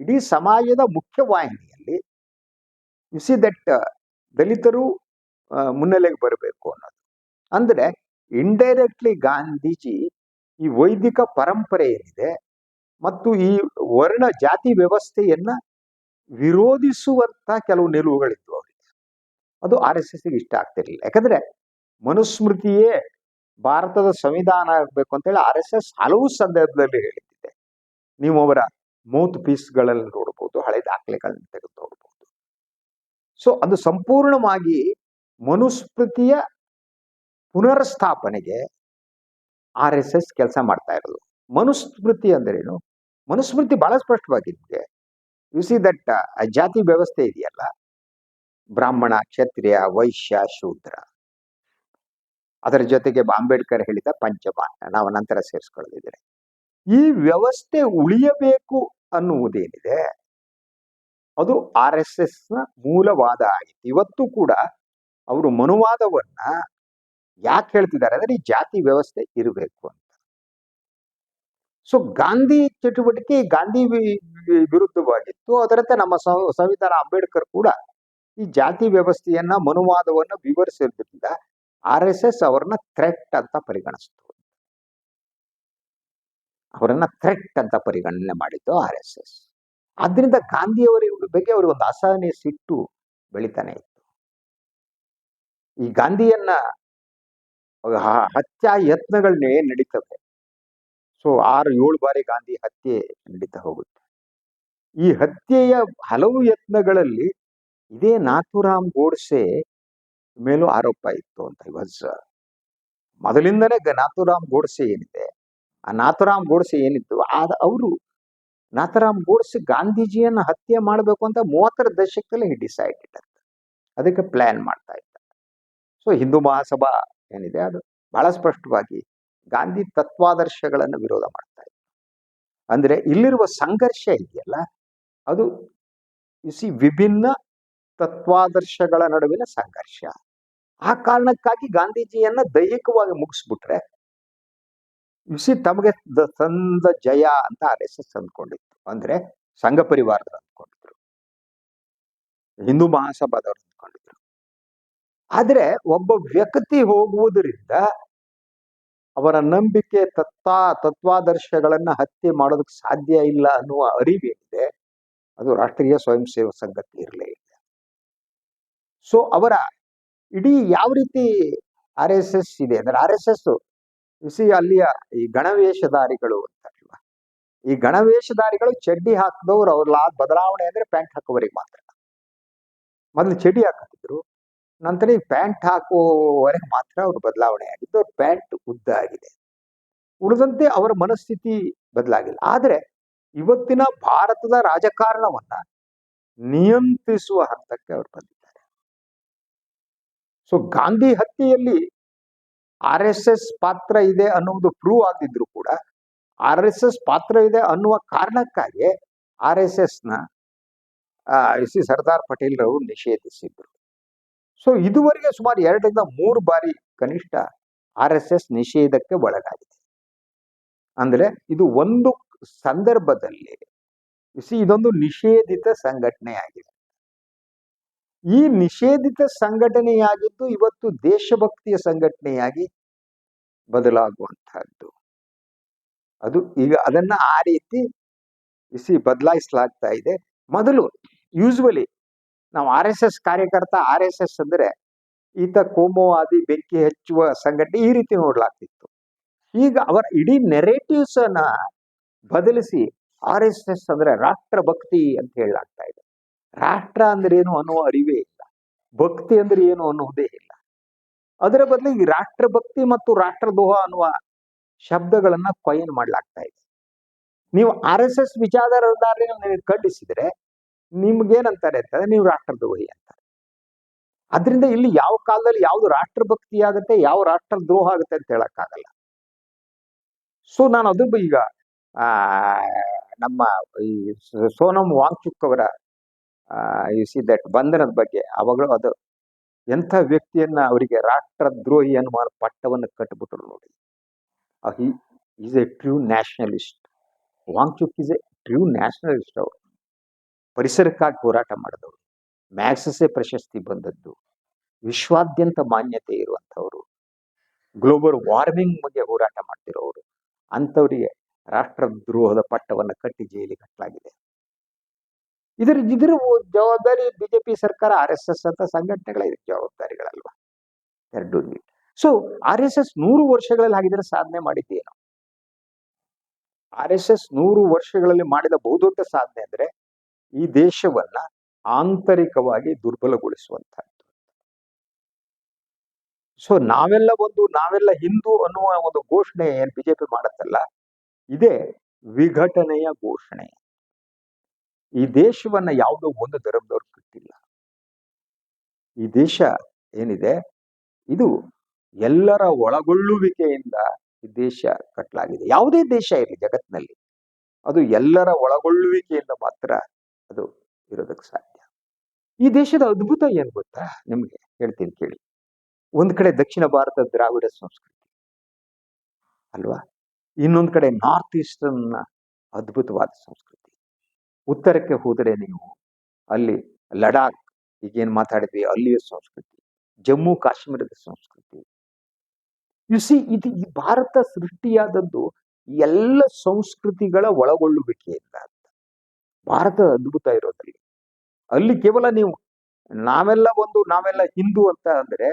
ಇಡೀ ಸಮಾಜದ ಮುಖ್ಯವಾಹಿನಿಯಲ್ಲಿ ಯು ಸಿ ದಟ್ ದಲಿತರು ಮುನ್ನೆಲೆಗೆ ಬರಬೇಕು ಅನ್ನೋದು. ಅಂದ್ರೆ ಇಂಡೈರೆಕ್ಟ್ಲಿ ಗಾಂಧೀಜಿ ಈ ವೈದಿಕ ಪರಂಪರೆ ಏನಿದೆ ಮತ್ತು ಈ ವರ್ಣ ಜಾತಿ ವ್ಯವಸ್ಥೆಯನ್ನ ವಿರೋಧಿಸುವಂತ ಕೆಲವು ಅವರಿಗೆ ಅದು ಆರ್ ಎಸ್ ಎಸ್ ಇಷ್ಟ ಆಗ್ತಿರ್ಲಿಲ್ಲ. ಯಾಕಂದ್ರೆ ಮನುಸ್ಮೃತಿಯೇ ಭಾರತದ ಸಂವಿಧಾನ ಆಗಬೇಕು ಅಂತೇಳಿ ಆರ್ ಎಸ್ ಎಸ್ ಹಲವು ಸಂದರ್ಭದಲ್ಲಿ ಹೇಳಿದ್ದೆ ನೀವು ಅವರ ಮೌತ್ ಪೀಸ್ಗಳಲ್ಲಿ ನೋಡ್ಬೋದು, ಹಳೆ ದಾಖಲೆಗಳನ್ನ ತೆಗೆದು ನೋಡ್ಬೋದು. ಸೊ ಅದು ಸಂಪೂರ್ಣವಾಗಿ ಮನುಸ್ಮೃತಿಯ ಪುನರ್ಸ್ಥಾಪನೆಗೆ ಆರ್ ಎಸ್ ಎಸ್ ಕೆಲಸ ಮಾಡ್ತಾ ಇರೋದು. ಮನುಸ್ಮೃತಿ ಅಂದ್ರೇನು? ಮನುಸ್ಮೃತಿ ಬಹಳ ಸ್ಪಷ್ಟವಾಗಿದೆ ಯು ಸಿ ದಟ್ ಜಾತಿ ವ್ಯವಸ್ಥೆ ಇದೆಯಲ್ಲ? ಬ್ರಾಹ್ಮಣ, ಕ್ಷತ್ರಿಯ, ವೈಶ್ಯ, ಶೂದ್ರ. ಅದರ ಜೊತೆಗೆ ಅಂಬೇಡ್ಕರ್ ಹೇಳಿದ ಪಂಚಮಾನ ನಾವು ನಂತರ ಸೇರಿಸ್ಕೊಳ್ಳದಿದ್ರೆ ಈ ವ್ಯವಸ್ಥೆ ಉಳಿಯಬೇಕು ಅನ್ನುವುದೇನಿದೆ? ಅದು ಆರ್ ಎಸ್ ಎಸ್ನ ಮೂಲವಾದ ಆಗಿತ್ತು ಇವತ್ತು ಕೂಡ ಅವರು ಮನುವಾದವನ್ನ ಯಾಕೆ ಹೇಳ್ತಿದ್ದಾರೆ ಅಂದ್ರೆ ಈ ಜಾತಿ ವ್ಯವಸ್ಥೆ ಇರಬೇಕು ಅಂತ. ಸೊ ಗಾಂಧಿ ಚಟುವಟಿಕೆ ಗಾಂಧಿ ವಿರುದ್ಧವಾಗಿತ್ತು. ಅದರಂತೆ ನಮ್ಮ ಸಂವಿಧಾನ ಅಂಬೇಡ್ಕರ್ ಕೂಡ ಈ ಜಾತಿ ವ್ಯವಸ್ಥೆಯನ್ನ ಮನುವಾದವನ್ನು ವಿವರಿಸಿರೋದ್ರಿಂದ ಆರ್ ಎಸ್ ಎಸ್ ಅವರನ್ನ ಥ್ರೆಟ್ ಅಂತ ಪರಿಗಣಿಸ್ತು. ಅವರನ್ನ ಥ್ರೆಟ್ ಅಂತ ಪರಿಗಣನೆ ಮಾಡಿದ್ದು ಆರ್ ಎಸ್ ಎಸ್. ಆದ್ರಿಂದ ಗಾಂಧಿಯವರ ಬಗ್ಗೆ ಅವ್ರಿಗೆ ಒಂದು ಅಸಹನೆ ಸಿಟ್ಟು ಬೆಳಿತಾನೆ ಇತ್ತು. ಈ ಗಾಂಧಿಯನ್ನ ಹತ್ಯಾ ಯತ್ನಗಳನ್ನೇ ನಡೀತವೆ ಸೊ ಆರು ಏಳು ಬಾರಿ ಗಾಂಧಿ ಹತ್ಯೆ ನಡೀತಾ ಹೋಗುತ್ತೆ. ಈ ಹತ್ಯೆಯ ಹಲವು ಯತ್ನಗಳಲ್ಲಿ ಇದೇ ನಾಥುರಾಮ್ ಗೋಡ್ಸೆ ಮೇಲೂ ಆರೋಪ ಇತ್ತು ಅಂತ ವಾಸ್ ಮೊದಲಿಂದನೇ ನಾಥುರಾಮ್ ಗೋಡ್ಸೆ ಏನಿದೆ ಆ ನಾಥುರಾಮ್ ಗೋಡ್ಸೆ ಏನಿತ್ತು ಆದ ಅವರು ನಾಥುರಾಮ್ ಗೋಡ್ಸೆ ಗಾಂಧೀಜಿಯನ್ನ ಹತ್ಯೆ ಮಾಡಬೇಕು ಅಂತ ಮೂವತ್ತರ ದಶಕದಲ್ಲಿ ಹಿ ಡಿಸೈಡ್ ಅಂತ ಅದಕ್ಕೆ ಪ್ಲಾನ್ ಮಾಡ್ತಾ ಇದ್ದ. ಸೊ ಹಿಂದೂ ಮಹಾಸಭಾ ಏನಿದೆ ಅದು ಬಹಳ ಸ್ಪಷ್ಟವಾಗಿ ಗಾಂಧಿ ತತ್ವಾದರ್ಶಗಳನ್ನು ವಿರೋಧ ಮಾಡ್ತಾ ಇತ್ತು. ಅಂದ್ರೆ ಇಲ್ಲಿರುವ ಸಂಘರ್ಷ ಇದೆಯಲ್ಲ ಅದು ಸಿ ವಿಭಿನ್ನ ತತ್ವಾದರ್ಶಗಳ ನಡುವಿನ ಸಂಘರ್ಷ. ಆ ಕಾರಣಕ್ಕಾಗಿ ಗಾಂಧೀಜಿಯನ್ನ ದೈಹಿಕವಾಗಿ ಮುಗಿಸ್ಬಿಟ್ರೆ ಇಸಿ ತಮಗೆ ತಂದ ಜಯ ಅಂತ ಆರ್ ಎಸ್ ಎಸ್ ಅಂದ್ಕೊಂಡಿತ್ತು. ಅಂದ್ರೆ ಸಂಘ ಪರಿವಾರದವ್ರು ಅಂದ್ಕೊಂಡಿದ್ರು. ಹಿಂದೂ ಮಹಾಸಭಾದವ್ರು ಅಂದ್ಕೊಂಡಿದ್ರು. ಆದ್ರೆ ಒಬ್ಬ ವ್ಯಕ್ತಿ ಹೋಗುವುದರಿಂದ ಅವರ ನಂಬಿಕೆ ತತ್ವ, ತತ್ವಾದರ್ಶಗಳನ್ನ ಹತ್ಯೆ ಮಾಡೋದಕ್ಕೆ ಸಾಧ್ಯ ಇಲ್ಲ ಅನ್ನುವ ಅರಿವೇನಿದೆ ಅದು ರಾಷ್ಟ್ರೀಯ ಸ್ವಯಂ ಸೇವಾ ಸಂಘಕ್ಕೆ ಇರಲೇ ಸೊ ಅವರ ಇಡೀ ಯಾವ ರೀತಿ ಆರ್ ಎಸ್ ಎಸ್ ಇದೆ ಅಂದ್ರೆ ಆರ್ ಎಸ್ ಎಸ್ ಸಿ ಅಲ್ಲಿಯ ಈ ಗಣವೇಷಧಾರಿಗಳು ಅಂತಾರಲ್ವ? ಈ ಗಣವೇಷಧಾರಿಗಳು ಚಡ್ಡಿ ಹಾಕಿದವ್ರು ಅವ್ರ ಬದಲಾವಣೆ ಅಂದ್ರೆ ಪ್ಯಾಂಟ್ ಹಾಕೋವರಿಗೆ ಮಾತ್ರ. ಮೊದಲು ಚಡ್ಡಿ ಹಾಕಿದ್ರು ನಂತರ ಈ ಪ್ಯಾಂಟ್ ಹಾಕುವವರೆಗೆ ಮಾತ್ರ ಅವ್ರ ಬದಲಾವಣೆ ಆಗಿದ್ದು, ಅವ್ರ ಪ್ಯಾಂಟ್ ಉದ್ದ ಆಗಿದೆ. ಉಳಿದಂತೆ ಅವರ ಮನಸ್ಥಿತಿ ಬದಲಾಗಿಲ್ಲ. ಆದ್ರೆ ಇವತ್ತಿನ ಭಾರತದ ರಾಜಕಾರಣವನ್ನ ನಿಯಂತ್ರಿಸುವ ಹಂತಕ್ಕೆ ಅವರು ಬಂದಿದ್ದಾರೆ. ಸೊ ಗಾಂಧಿ ಹತ್ಯೆಯಲ್ಲಿ ಆರ್ ಎಸ್ ಎಸ್ ಪಾತ್ರ ಇದೆ ಅನ್ನುವುದು ಪ್ರೂವ್ ಆಗಿದ್ರು ಕೂಡ ಆರ್ ಎಸ್ ಎಸ್ ಪಾತ್ರ ಇದೆ ಅನ್ನುವ ಕಾರಣಕ್ಕಾಗಿ ಆರ್ ಎಸ್ ಎಸ್ನ ಎಸ್ ಸಿ ಸರ್ದಾರ್ ಪಟೇಲ್ ರವರು ನಿಷೇಧಿಸಿದ್ರು. ಸೊ ಇದುವರೆಗೆ ಸುಮಾರು ಎರಡರಿಂದ ಮೂರು ಬಾರಿ ಕನಿಷ್ಠ ಆರ್ ಎಸ್ ಎಸ್ ನಿಷೇಧಕ್ಕೆ ಒಳಗಾಗಿದೆ. ಅಂದ್ರೆ ಇದು ಒಂದು ಸಂದರ್ಭದಲ್ಲಿ ಇದೊಂದು ನಿಷೇಧಿತ ಸಂಘಟನೆ ಆಗಿದೆ. ಈ ನಿಷೇಧಿತ ಸಂಘಟನೆಯಾಗಿದ್ದು ಇವತ್ತು ದೇಶಭಕ್ತಿಯ ಸಂಘಟನೆಯಾಗಿ ಬದಲಾಗುವಂತಹದ್ದು ಅದು ಈಗ ಅದನ್ನ ಆ ರೀತಿ ಇಸಿ ಬದಲಾಯಿಸಲಾಗ್ತಾ ಇದೆ. ಮೊದಲು ಯೂಸ್ವಲಿ ನಾವು ಆರ್ ಎಸ್ ಎಸ್ ಕಾರ್ಯಕರ್ತ ಆರ್ ಎಸ್ ಎಸ್ ಅಂದ್ರೆ ಈತ ಕೋಮೋವಾದಿ, ಬೆಂಕಿ ಹಚ್ಚುವ ಸಂಘಟನೆ ಈ ರೀತಿ ನೋಡ್ಲಾಗ್ತಿತ್ತು. ಈಗ ಅವರ ಇಡೀ ನೆರೇಟಿವ್ಸ್ ಅನ್ನ ಬದಲಿಸಿ ಆರ್ ಎಸ್ ಎಸ್ ಅಂದ್ರೆ ರಾಷ್ಟ್ರ ಭಕ್ತಿ ಅಂತ ಹೇಳಲಾಗ್ತಾ ಇದೆ. ರಾಷ್ಟ್ರ ಅಂದ್ರೆ ಏನು ಅನ್ನುವ ಅರಿವೇ ಇಲ್ಲ. ಭಕ್ತಿ ಅಂದ್ರೆ ಏನು ಅನ್ನುವುದೇ ಇಲ್ಲ. ಅದರ ಬದಲಿಗೆ ರಾಷ್ಟ್ರ ಭಕ್ತಿ ಮತ್ತು ರಾಷ್ಟ್ರದ್ರೋಹ ಅನ್ನುವ ಶಬ್ದಗಳನ್ನ ಕೊಯ್ನ್ ಮಾಡ್ಲಾಗ್ತಾ ಇದೆ. ನೀವು ಆರ್ ಎಸ್ ಎಸ್ ವಿಚಾರಧಾರೆ ನೀವು ಖಂಡಿಸಿದ್ರೆ ನಿಮ್ಗೇನಂತಾರೆ ಅಂತಾರೆ ನೀವು ರಾಷ್ಟ್ರದ್ರೋಹಿ ಅಂತಾರೆ ಅದರಿಂದ ಇಲ್ಲಿ ಯಾವ ಕಾಲದಲ್ಲಿ ಯಾವ್ದು ರಾಷ್ಟ್ರಭಕ್ತಿ ಆಗುತ್ತೆ, ಯಾವ ರಾಷ್ಟ್ರದ್ರೋಹ ಆಗುತ್ತೆ ಅಂತ ಹೇಳಕ್ಕಾಗಲ್ಲ. ಸೊ ನಾನು ಅದು ಈಗ, ಆ, ನಮ್ಮ ಈ ಸೋನಂ ವಾಂಗ್ಚುಕ್ ಅವರ ಸಿ ದಟ್ ಬಂಧನದ ಬಗ್ಗೆ ಅವಾಗಲೂ ಅದು ಎಂಥ ವ್ಯಕ್ತಿಯನ್ನ ಅವರಿಗೆ ರಾಷ್ಟ್ರದ್ರೋಹಿ ಅನ್ನುವ ಪಟ್ಟವನ್ನು ಕಟ್ಟಿಬಿಟ್ರು ನೋಡಿ. Is a true nationalist Wangchuk is a true nationalist ಅವರು. ಪರಿಸರಕ್ಕಾಗಿ ಹೋರಾಟ ಮಾಡಿದವರು. ಮ್ಯಾಕ್ಸಸ್ಸೇ ಪ್ರಶಸ್ತಿ ಬಂದದ್ದು. ವಿಶ್ವಾದ್ಯಂತ ಮಾನ್ಯತೆ ಇರುವಂಥವರು. ಗ್ಲೋಬಲ್ ವಾರ್ಮಿಂಗ್ ಬಗ್ಗೆ ಹೋರಾಟ ಮಾಡ್ತಿರೋರು. ಅಂಥವರಿಗೆ ರಾಷ್ಟ್ರದ್ರೋಹದ ಪಟ್ಟವನ್ನು ಕಟ್ಟಿ ಜೈಲಿಗೆ ಕಟ್ಟಲಾಗಿದೆ ಇದರ ಇದ್ರ ಜವಾಬ್ದಾರಿ ಬಿಜೆಪಿ ಸರ್ಕಾರ ಆರ್ ಎಸ್ ಎಸ್ ಅಂತ ಸಂಘಟನೆಗಳ ಜವಾಬ್ದಾರಿಗಳಲ್ವಾ? ಎರಡು ಸೊ ಆರ್ ಎಸ್ ಎಸ್ ನೂರು ವರ್ಷಗಳಲ್ಲಿ ಹಾಗಿದ್ರೆ ಸಾಧನೆ ಮಾಡಿದ್ದೇನು? ಆರ್ ಎಸ್ ಎಸ್ ನೂರು ವರ್ಷಗಳಲ್ಲಿ ಮಾಡಿದ ಬಹುದೊಡ್ಡ ಸಾಧನೆ ಅಂದ್ರೆ ಈ ದೇಶವನ್ನ ಆಂತರಿಕವಾಗಿ ದುರ್ಬಲಗೊಳಿಸುವಂತಹದ್ದು. ಸೊ ನಾವೆಲ್ಲ ಒಂದು, ನಾವೆಲ್ಲ ಹಿಂದೂ ಅನ್ನುವ ಒಂದು ಘೋಷಣೆ ಏನ್ ಬಿಜೆಪಿ ಮಾಡುತ್ತಲ್ಲ? ಇದೇ ವಿಘಟನೆಯ ಘೋಷಣೆ. ಈ ದೇಶವನ್ನ ಯಾವುದೋ ಒಂದು ಧರ್ಮದವ್ರು ಕಟ್ಟಿಲ್ಲ ಈ ದೇಶ ಏನಿದೆ? ಇದು ಎಲ್ಲರ ಒಳಗೊಳ್ಳುವಿಕೆಯಿಂದ ಈ ದೇಶ ಕಟ್ಟಲಾಗಿದೆ ಯಾವುದೇ ದೇಶ ಇರಲಿ ಜಗತ್ತಿನಲ್ಲಿ ಅದು ಎಲ್ಲರ ಒಳಗೊಳ್ಳುವಿಕೆಯಿಂದ ಮಾತ್ರ ಅದು ಇರೋದಕ್ಕೆ ಸಾಧ್ಯ. ಈ ದೇಶದ ಅದ್ಭುತ ಏನ್ ಗೊತ್ತಾ? ನಿಮ್ಗೆ ಹೇಳ್ತೀನಿ ಕೇಳಿ. ಒಂದ್ ಕಡೆ ದಕ್ಷಿಣ ಭಾರತ ದ್ರಾವಿಡ ಸಂಸ್ಕೃತಿ. ಅಲ್ವಾ? ಇನ್ನೊಂದ್ ಕಡೆ ನಾರ್ತ್ ಈಸ್ಟರ್ನ್ ಅದ್ಭುತವಾದ ಸಂಸ್ಕೃತಿ. ಉತ್ತರಕ್ಕೆ ಹೋದರೆ ನೀವು ಅಲ್ಲಿ ಲಡಾಖ್, ಈಗೇನ್ ಮಾತಾಡಿದ್ವಿ, ಅಲ್ಲಿಯ ಸಂಸ್ಕೃತಿ, ಜಮ್ಮು ಕಾಶ್ಮೀರದ ಸಂಸ್ಕೃತಿ. ಯು ಸಿ ಇದು ಈ ಭಾರತ ಸೃಷ್ಟಿಯಾದದ್ದು ಎಲ್ಲ ಸಂಸ್ಕೃತಿಗಳ ಒಳಗೊಳ್ಳುವಿಕೆಯಿಂದ ಅಂತ. ಭಾರತ ಅದ್ಭುತ ಇರೋದಲ್ಲಿ ಅಲ್ಲಿ ಕೇವಲ ನೀವು, ನಾವೆಲ್ಲ ಒಂದು, ನಾವೆಲ್ಲ ಹಿಂದೂ ಅಂತ ಅಂದ್ರೆ